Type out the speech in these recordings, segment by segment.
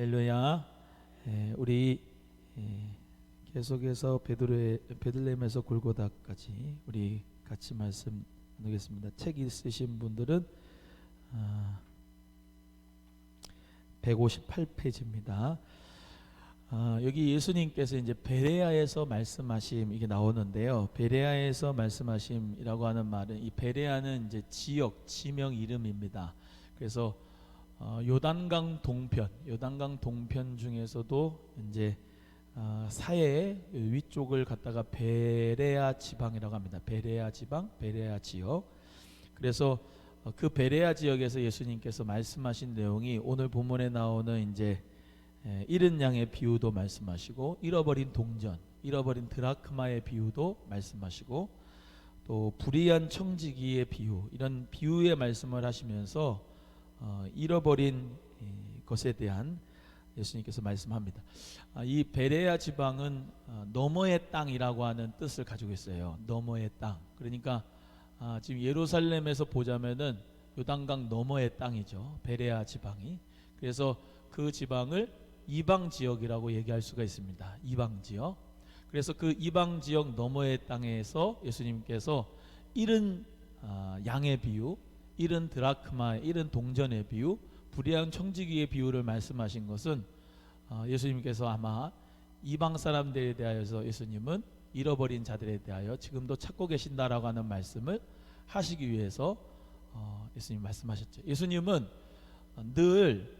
할렐루야. 예, 우리 예, 계속해서 베드레 베들레헴에서 골고다까지 우리 같이 말씀 나누겠습니다. 책 있으신 분들은 아, 158페이지입니다. 아, 여기 예수님께서 이제 베레아에서 말씀하심 이게 나오는데요. 베레아에서 말씀하심이라고 하는 말은 이 베레아는 이제 지역 지명 이름입니다. 그래서 어, 요단강 동편, 요단강 동편 중에서도 이제 어, 사해 위쪽을 갖다가 베레아 지방이라고 합니다. 베레아 지방, 베레아 지역. 그래서 어, 그 베레아 지역에서 예수님께서 말씀하신 내용이 오늘 본문에 나오는 이제 에, 잃은 양의 비유도 말씀하시고 잃어버린 동전, 잃어버린 드라크마의 비유도 말씀하시고 또 불의한 청지기의 비유 이런 비유의 말씀을 하시면서 어, 잃어버린 이, 것에 대한 예수님께서 말씀합니다. 아, 이 베레아 지방은 어, 너머의 땅이라고 하는 뜻을 가지고 있어요. 너머의 땅. 그러니까 아, 지금 예루살렘에서 보자면은 요단강 너머의 땅이죠. 베레아 지방이. 그래서 그 지방을 이방 지역이라고 얘기할 수가 있습니다. 이방 지역. 그래서 그 이방 지역 너머의 땅에서 예수님께서 잃은 아, 양의 비유, 잃은 드라크마의 잃은 동전의 비유, 불의한 청지기의 비유를 말씀하신 것은 어, 예수님께서 아마 이방 사람들에 대하여서 예수님은 잃어버린 자들에 대하여 지금도 찾고 계신다라고 하는 말씀을 하시기 위해서 어, 예수님 말씀하셨죠. 예수님은 늘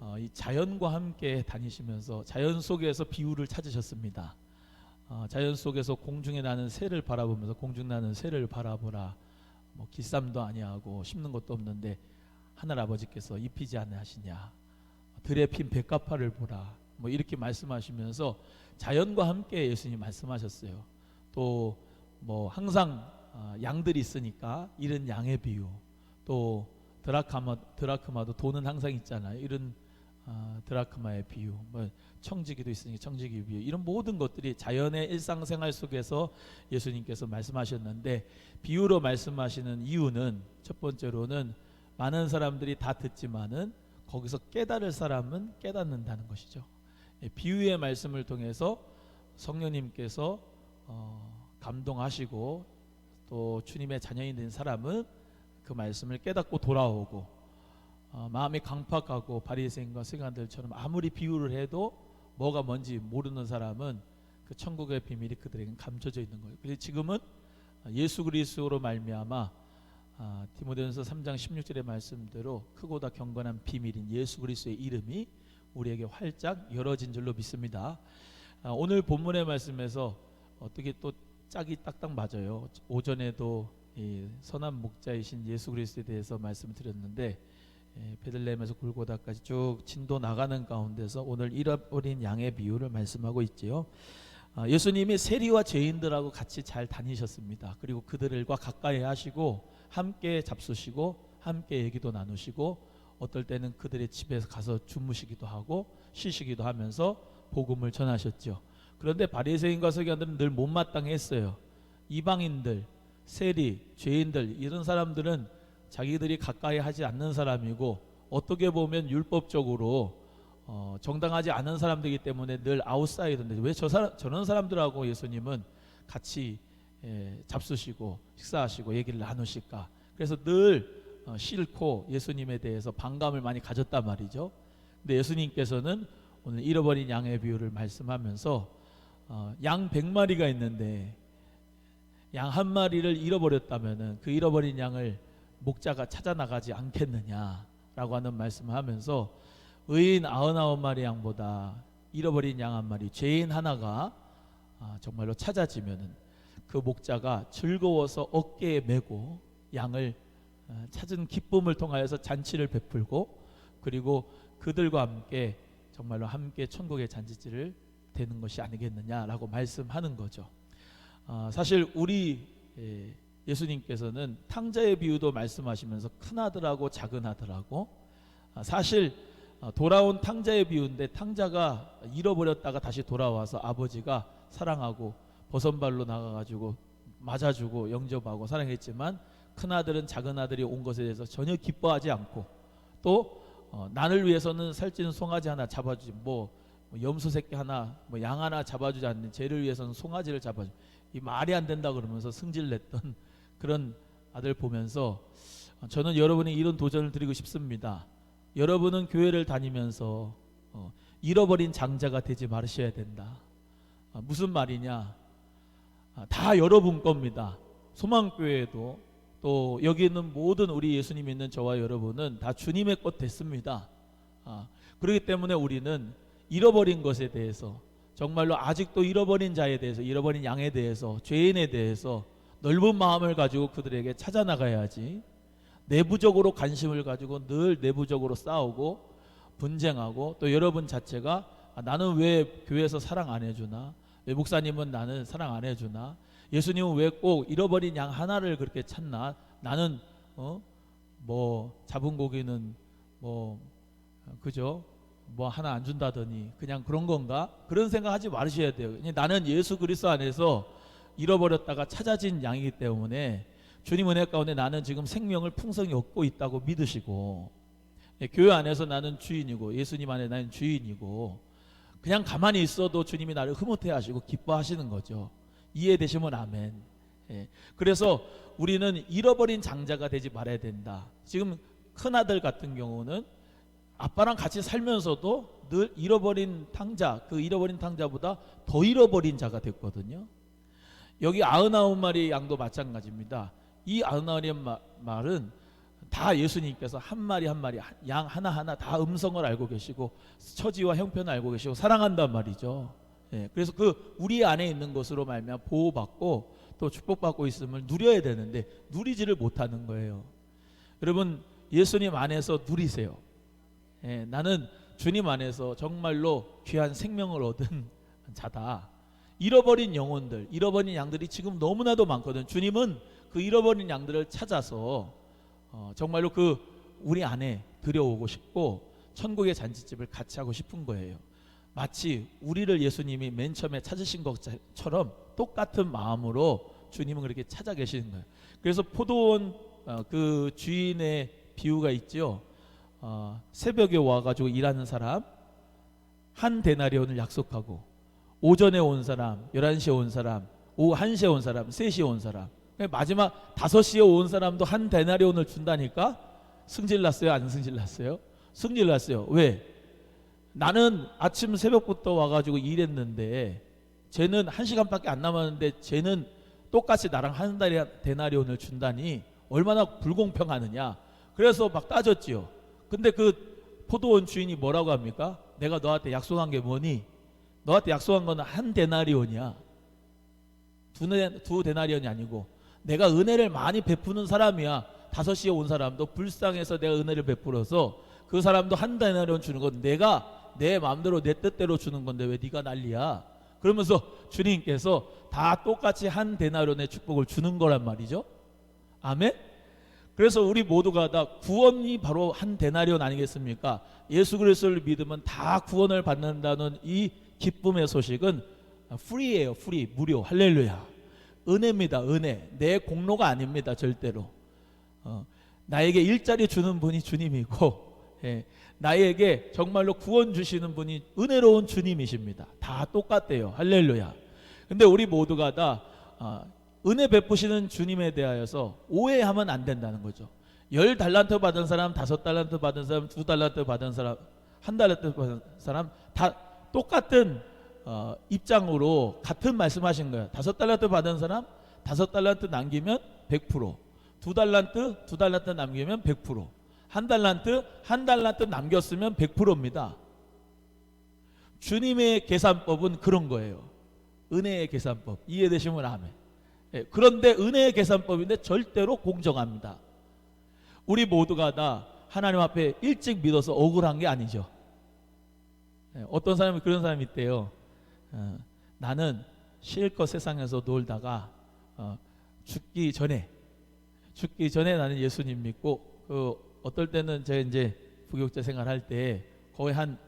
어, 이 자연과 함께 다니시면서 자연 속에서 비유를 찾으셨습니다. 어, 자연 속에서 공중에 나는 새를 바라보면서 공중 나는 새를 바라보라. 뭐 기쌈도 아니하고 심는 것도 없는데 하늘 아버지께서 입히지 아니하시냐. 들에 핀 백합화를 보라. 뭐 이렇게 말씀하시면서 자연과 함께 예수님 말씀하셨어요. 또 뭐 항상 어, 양들이 있으니까 이런 양의 비유. 또 드라크마 드라크마도 돈은 항상 있잖아요. 이런 아, 드라크마의 비유, 뭐 청지기도 있으니 청지기 비유 이런 모든 것들이 자연의 일상생활 속에서 예수님께서 말씀하셨는데 비유로 말씀하시는 이유는 첫 번째로는 많은 사람들이 다 듣지만은 거기서 깨달을 사람은 깨닫는다는 것이죠. 예, 비유의 말씀을 통해서 성령님께서 어, 감동하시고 또 주님의 자녀인 된 사람은 그 말씀을 깨닫고 돌아오고 어, 마음이 강팍하고 바리새인과 세간들처럼 아무리 비유를 해도 뭐가 뭔지 모르는 사람은 그 천국의 비밀이 그들에게 감춰져 있는 거예요. 그래서 지금은 예수 그리스도로 말미암아 아, 디모데전서 3장 16절의 말씀대로 크고다 경건한 비밀인 예수 그리스도의 이름이 우리에게 활짝 열어진 줄로 믿습니다. 아, 오늘 본문의 말씀에서 어떻게 또 짝이 딱딱 맞아요. 오전에도 이 선한 목자이신 예수 그리스도에 대해서 말씀드렸는데 예, 베들레헴에서 골고다까지 쭉 진도 나가는 가운데서 오늘 잃어버린 양의 비유를 말씀하고 있지요. 아, 예수님이 세리와 죄인들하고 같이 잘 다니셨습니다. 그리고 그들과 가까이 하시고 함께 잡수시고 함께 얘기도 나누시고 어떨 때는 그들의 집에서 가서 주무시기도 하고 쉬시기도 하면서 복음을 전하셨죠. 그런데 바리새인과 서기관들은 늘 못마땅했어요. 이방인들, 세리, 죄인들 이런 사람들은 자기들이 가까이 하지 않는 사람이고 어떻게 보면 율법적으로 어, 정당하지 않은 사람들이기 때문에 늘 아웃사이더인데 왜 저 사람 저런 사람들하고 예수님은 같이 예, 잡수시고 식사하시고 얘기를 나누실까? 그래서 늘 어, 싫고 예수님에 대해서 반감을 많이 가졌단 말이죠. 근데 예수님께서는 오늘 잃어버린 양의 비유를 말씀하면서 어, 양 100마리가 있는데 양 한 마리를 잃어버렸다면은 그 잃어버린 양을 목자가 찾아 나가지 않겠느냐라고 하는 말씀을 하면서 의인 99마리 양보다 잃어버린 양 한 마리, 죄인 하나가 아, 정말로 찾아지면은 그 목자가 즐거워서 어깨에 메고 양을 아, 찾은 기쁨을 통하여서 잔치를 베풀고 그리고 그들과 함께 정말로 함께 천국의 잔치질을 되는 것이 아니겠느냐라고 말씀하는 거죠. 아, 사실 우리 예, 예수님께서는 탕자의 비유도 말씀하시면서 큰 아들하고 작은 아들하고 아, 사실 어, 돌아온 탕자의 비유인데 탕자가 잃어버렸다가 다시 돌아와서 아버지가 사랑하고 버선발로 나가가지고 맞아주고 영접하고 사랑했지만 큰 아들은 작은 아들이 온 것에 대해서 전혀 기뻐하지 않고 또 어, 나를 위해서는 살찌는 송아지 하나 잡아주지 뭐, 뭐 염소 새끼 하나 뭐 양 하나 잡아주지 않는 죄를 위해서는 송아지를 잡아주 이 말이 안 된다 그러면서 승질냈던 그런 아들 보면서 어, 저는 여러분이 이런 도전을 드리고 싶습니다. 여러분은 교회를 다니면서 어, 잃어버린 장자가 되지 말으셔야 된다. 아, 무슨 말이냐? 아, 다 여러분 겁니다. 소망교회도 또 여기 있는 모든 우리 예수님 믿는 저와 여러분은 다 주님의 것 됐습니다. 아, 그렇기 때문에 우리는 잃어버린 것에 대해서 정말로 아직도 잃어버린 자에 대해서 잃어버린 양에 대해서 죄인에 대해서 넓은 마음을 가지고 그들에게 찾아 나가야지. 내부적으로 관심을 가지고 늘 내부적으로 싸우고 분쟁하고 또 여러분 자체가 아, 나는 왜 교회에서 사랑 안 해주나? 왜 목사님은 나는 사랑 안 해주나? 예수님은 왜 꼭 잃어버린 양 하나를 그렇게 찾나? 나는 어 뭐 잡은 고기는 뭐 그죠? 뭐 하나 안 준다더니 그냥 그런 건가? 그런 생각하지 말으셔야 돼요. 그냥 나는 예수 그리스도 안에서 잃어버렸다가 찾아진 양이기 때문에 주님 은혜 가운데 나는 지금 생명을 풍성히 얻고 있다고 믿으시고 예, 교회 안에서 나는 주인이고 예수님 안에 나는 주인이고 그냥 가만히 있어도 주님이 나를 흐뭇해 하시고 기뻐하시는 거죠. 이해되시면 아멘. 예, 그래서 우리는 잃어버린 장자가 되지 말아야 된다. 지금 큰 아들 같은 경우는 아빠랑 같이 살면서도 늘 잃어버린 탕자, 그 잃어버린 탕자보다 더 잃어버린 자가 됐거든요. 여기 아흔아홉 마리 양도 마찬가지입니다. 이 아흔아홉 마- 말은 다 예수님께서 한 마리 한 마리 양 하나 하나 다 음성을 알고 계시고 처지와 형편을 알고 계시고 사랑한단 말이죠. 예, 그래서 그 우리 안에 있는 것으로 말미암아 보호받고 또 축복받고 있음을 누려야 되는데 누리지를 못하는 거예요. 여러분 예수님 안에서 누리세요. 예, 나는 주님 안에서 정말로 귀한 생명을 얻은 자다. 잃어버린 영혼들, 잃어버린 양들이 지금 너무나도 많거든. 주님은 그 잃어버린 양들을 찾아서 어, 정말로 그 우리 안에 들여오고 싶고 천국의 잔치집을 같이 하고 싶은 거예요. 마치 우리를 예수님이 맨 처음에 찾으신 것처럼 똑같은 마음으로 주님은 그렇게 찾아 계시는 거예요. 그래서 포도원 어, 그 주인의 비유가 있죠. 어, 새벽에 와가지고 일하는 사람 한 데나리온을 약속하고 오전에 온 사람, 11시에 온 사람, 오후 1시에 온 사람, 3시에 온 사람 그러니까 마지막 5시에 온 사람도 한 데나리온을 준다니까 승질 났어요? 안 승질 났어요? 승질 났어요. 왜? 나는 아침 새벽부터 와가지고 일했는데 쟤는 한 시간밖에 안 남았는데 쟤는 똑같이 나랑 한 달에 데나리온을 준다니 얼마나 불공평하느냐. 그래서 막 따졌지요. 근데 그 포도원 주인이 뭐라고 합니까? 내가 너한테 약속한 게 뭐니? 너한테 약속한 거는 한 데나리온이야. 두, 데, 두 데나리온이 아니고 내가 은혜를 많이 베푸는 사람이야. 다섯 시에 온 사람도 불쌍해서 내가 은혜를 베풀어서 그 사람도 한 데나리온 주는 건 내가 내 마음대로 내 뜻대로 주는 건데 왜 네가 난리야? 그러면서 주님께서 다 똑같이 한 데나리온의 축복을 주는 거란 말이죠. 아멘. 그래서 우리 모두가 다 구원이 바로 한 데나리온 아니겠습니까? 예수 그리스도를 믿으면 다 구원을 받는다는 이 기쁨의 소식은 프리예요, 프리, 무료, 할렐루야. 은혜입니다, 은혜. 내 공로가 아닙니다, 절대로. 어, 나에게 일자리 주는 분이 주님이고, 예, 나에게 정말로 구원 주시는 분이 은혜로운 주님이십니다. 다 똑같대요, 할렐루야. 근데 우리 모두가 다 어, 은혜 베푸시는 주님에 대하여서 오해하면 안 된다는 거죠. 열 달란트 받은 사람, 다섯 달란트 받은 사람, 두 달란트 받은 사람, 한 달란트 받은 사람 다 똑같은 어, 입장으로 같은 말씀하신 거예요. 다섯 달란트 받은 사람, 다섯 달란트 남기면 100%, 두 달란트, 두 달란트 남기면 100%, 한 달란트, 한 달란트 남겼으면 100%입니다. 주님의 계산법은 그런 거예요. 은혜의 계산법 이해되시면 아멘. 예, 그런데 은혜의 계산법인데 절대로 공정합니다. 우리 모두가 다 하나님 앞에 일찍 믿어서 억울한 게 아니죠. 예, 어떤 사람이 그런 사람이 있대요. 어, 나는 실컷 세상에서 놀다가 어, 죽기 전에 죽기 전에 나는 예수님 믿고 그 어떨 때는 제가 이제 부교육자 생활할 때 거의 한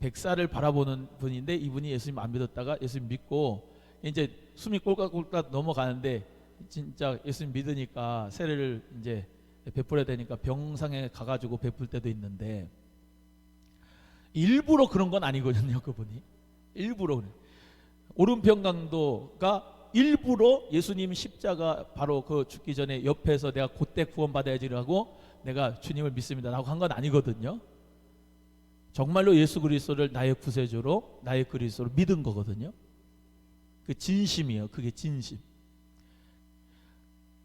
100살을 바라보는 분인데 이분이 예수님 안 믿었다가 예수님 믿고 이제 숨이 꼴깍꼴깍 넘어가는데 진짜 예수님 믿으니까 세례를 이제 베풀어야 되니까 병상에 가가지고 베풀 때도 있는데 일부러 그런 건 아니거든요 그분이 일부러 그래. 오른편강도가 일부러 예수님 십자가 바로 그 죽기 전에 옆에서 내가 그때 구원받아야지라고 내가 주님을 믿습니다라고 한 건 아니거든요. 정말로 예수 그리스도를 나의 구세주로 나의 그리스도로 믿은 거거든요. 그 진심이에요. 그게 진심.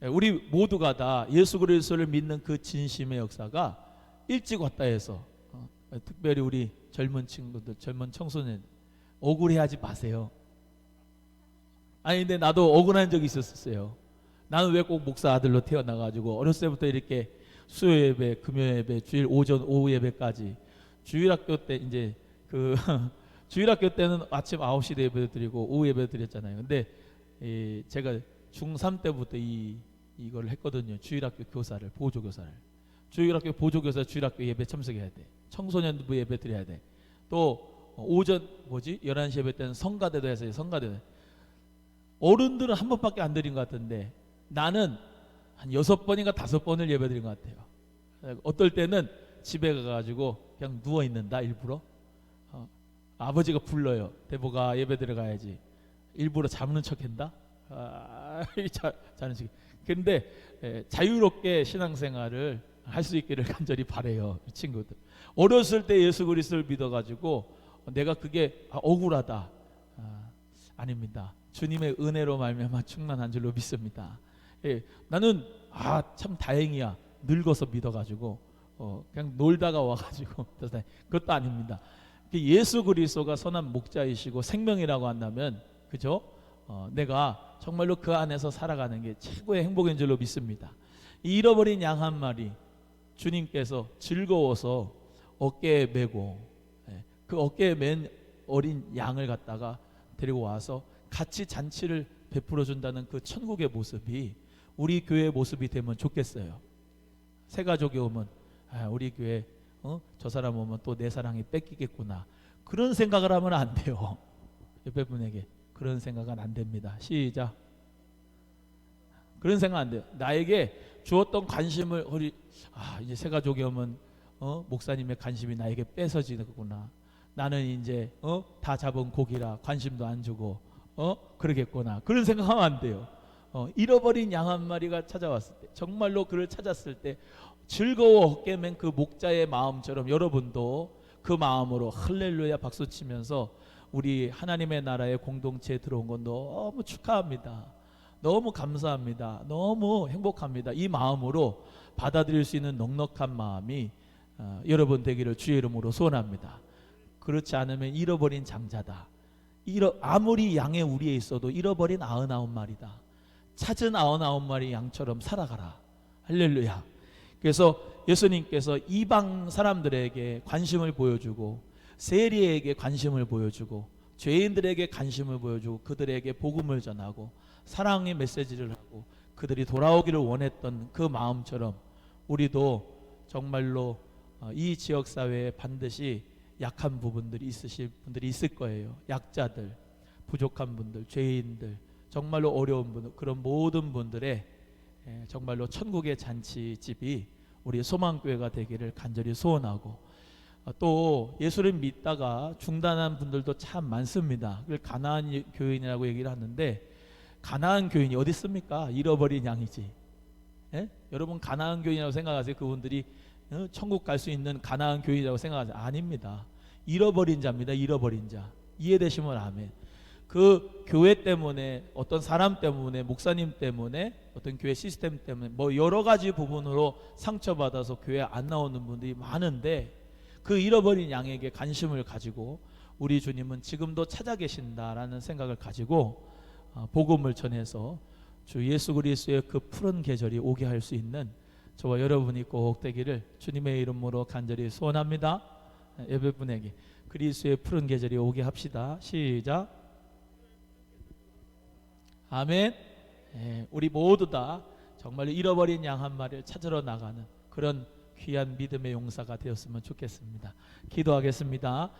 예, 우리 모두가 다 예수 그리스도를 믿는 그 진심의 역사가 일찍 왔다 해서 어, 특별히 우리 젊은 친구들, 젊은 청소년 억울해하지 마세요. 아니 근데 나도 억울한 적이 있었어요. 나는 왜 꼭 목사 아들로 태어나가지고 어렸을 때부터 이렇게 수요 예배, 금요 예배, 주일 오전 오후 예배까지 주일 학교 때 이제 그 주일 학교 때는 아침 9시 예배 드리고 오후 예배 드렸잖아요. 근데 이 제가 중3 때부터 이 이걸 했거든요. 주일 학교 교사를 보조 교사를. 주일학교 보조 교사 주일학교 예배 참석해야 돼. 청소년부 예배 드려야 돼. 또 오전 뭐지? 11시 예배 때는 성가대도 해서 성가대. 어른들은 한 번밖에 안 드린 것 같은데 나는 한 여섯 번인가 다섯 번을 예배 드린 것 같아요. 어떨 때는 집에 가가지고 그냥 누워 있는다 일부러. 어, 아버지가 불러요. 대보가 예배 들어가야지. 일부러 잡는 척한다. 아, 자, 자는 척. 근데 에, 자유롭게 신앙생활을 할 수 있기를 간절히 바래요, 이 친구들. 어렸을 때 예수 그리스도를 믿어 가지고 내가 그게 아, 억울하다. 아, 아닙니다. 주님의 은혜로 말미암아 충만한 줄로 믿습니다. 예, 나는 아 참 다행이야. 늙어서 믿어가지고 어, 그냥 놀다가 와가지고 그것도 아닙니다. 그 예수 그리스도가 선한 목자이시고 생명이라고 한다면 그죠? 어, 내가 정말로 그 안에서 살아가는 게 최고의 행복인 줄로 믿습니다. 이 잃어버린 양 한 마리 주님께서 즐거워서 어깨에 메고 예, 그 어깨에 맨 어린 양을 갖다가 데리고 와서 같이 잔치를 베풀어 준다는 그 천국의 모습이 우리 교회의 모습이 되면 좋겠어요. 새 가족이 오면 아, 우리 교회 어? 저 사람 오면 또 내 사랑이 뺏기겠구나 그런 생각을 하면 안 돼요. 옆에 분에게 그런 생각은 안 됩니다. 시작. 그런 생각 안 돼요. 나에게 주었던 관심을 우리 아 이제 새 가족이 오면 어 목사님의 관심이 나에게 뺏어지는구나. 나는 이제 어 다 잡은 고기라 관심도 안 주고 어 그러겠구나. 그런 생각하면 안 돼요. 어 잃어버린 양 한 마리가 찾아왔을 때 정말로 그를 찾았을 때 즐거워 깨맨 그 목자의 마음처럼 여러분도 그 마음으로 할렐루야 박수 치면서 우리 하나님의 나라의 공동체에 들어온 건 너무 축하합니다. 너무 감사합니다. 너무 행복합니다. 이 마음으로 받아들일 수 있는 넉넉한 마음이 어, 여러분 되기를 주의 이름으로 소원합니다. 그렇지 않으면 잃어버린 장자다. 잃어, 아무리 양의 우리에 있어도 잃어버린 아흔아홉 마리다. 찾은 아흔아홉 마리 양처럼 살아가라. 할렐루야. 그래서 예수님께서 이방 사람들에게 관심을 보여주고 세리에게 관심을 보여주고 죄인들에게 관심을 보여주고 그들에게 복음을 전하고 사랑의 메시지를 하고 그들이 돌아오기를 원했던 그 마음처럼 우리도 정말로 어, 이 지역 사회에 반드시 약한 부분들이 있으실 분들이 있을 거예요. 약자들, 부족한 분들, 죄인들, 정말로 어려운 분들 그런 모든 분들의 예, 정말로 천국의 잔치집이 우리 소망교회가 되기를 간절히 소원하고 어, 또 예수를 믿다가 중단한 분들도 참 많습니다. 가나안 교인이라고 얘기를 하는데 가나안 교인이 어디 있습니까? 잃어버린 양이지. 예? 여러분 가나안 교인이라고 생각하세요? 그분들이 어? 천국 갈 수 있는 가나안 교인이라고 생각하세요? 아닙니다. 잃어버린 자입니다. 잃어버린 자. 이해되시면 아멘. 그 교회 때문에 어떤 사람 때문에 목사님 때문에 어떤 교회 시스템 때문에 뭐 여러 가지 부분으로 상처받아서 교회 안 나오는 분들이 많은데 그 잃어버린 양에게 관심을 가지고 우리 주님은 지금도 찾아 계신다라는 생각을 가지고 어, 복음을 전해서 주 예수 그리스도의 그 푸른 계절이 오게 할 수 있는 저와 여러분이 꼭 되기를 주님의 이름으로 간절히 소원합니다. 예배분에게 그리스도의 푸른 계절이 오게 합시다. 시작. 아멘. 예, 우리 모두 다 정말 잃어버린 양 한 마리를 찾으러 나가는 그런 귀한 믿음의 용사가 되었으면 좋겠습니다. 기도하겠습니다.